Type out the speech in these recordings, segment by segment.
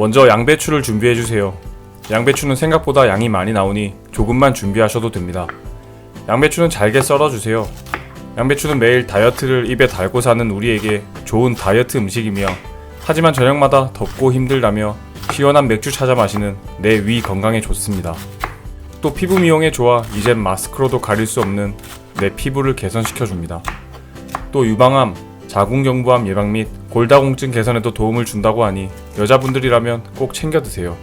먼저 양배추를 준비해주세요. 양배추는 생각보다 양이 많이 나오니 조금만 준비하셔도 됩니다. 양배추는 잘게 썰어주세요. 양배추는 매일 다이어트를 입에 달고 사는 우리에게 좋은 다이어트 음식이며 하지만 저녁마다 덥고 힘들다며 시원한 맥주 찾아 마시는 내 위 건강에 좋습니다. 또 피부 미용에 좋아 이젠 마스크로도 가릴 수 없는 내 피부를 개선시켜 줍니다. 또 유방암, 자궁경부암 예방 및 골다공증 개선에도 도움을 준다고 하니 여자분들이라면 꼭 챙겨 드세요.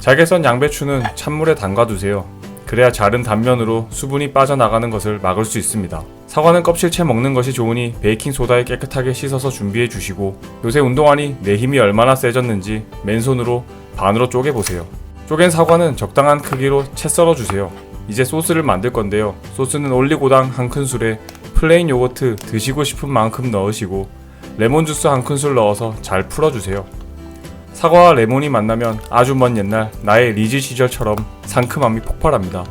잘게 썬 양배추는 찬물에 담가 두세요. 그래야 자른 단면으로 수분이 빠져나가는 것을 막을 수 있습니다. 사과는 껍질채 먹는 것이 좋으니 베이킹 소다에 깨끗하게 씻어서 준비해 주시고 요새 운동하니 내 힘이 얼마나 세졌는지 맨손으로 반으로 쪼개 보세요. 쪼갠 사과는 적당한 크기로 채 썰어 주세요. 이제 소스를 만들 건데요. 소스는 올리고당 한 큰술에 플레인 요거트 드시고 싶은 만큼 넣으시고 레몬 주스 한 큰술 넣어서 잘 풀어 주세요. 사과와 레몬이 만나면 아주 먼 옛날 나의 리즈 시절처럼 상큼함이 폭발합니다.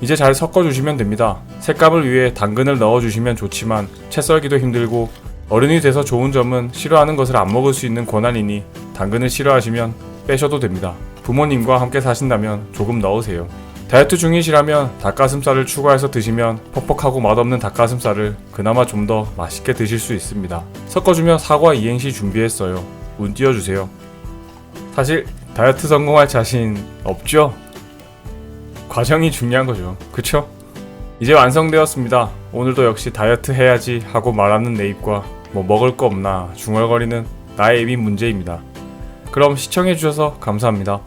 이제 잘 섞어주시면 됩니다. 색감을 위해 당근을 넣어주시면 좋지만 채 썰기도 힘들고 어른이 돼서 좋은 점은 싫어하는 것을 안 먹을 수 있는 권한이니 당근을 싫어하시면 빼셔도 됩니다. 부모님과 함께 사신다면 조금 넣으세요. 다이어트 중이시라면 닭가슴살을 추가해서 드시면 퍽퍽하고 맛없는 닭가슴살을 그나마 좀 더 맛있게 드실 수 있습니다. 섞어주면 사과 이행시 준비했어요. 운 띄워주세요. 사실 다이어트 성공할 자신 없죠? 과정이 중요한 거죠. 그쵸? 이제 완성되었습니다. 오늘도 역시 다이어트 해야지 하고 말하는 내 입과 뭐 먹을 거 없나 중얼거리는 나의 입이 문제입니다. 그럼 시청해주셔서 감사합니다.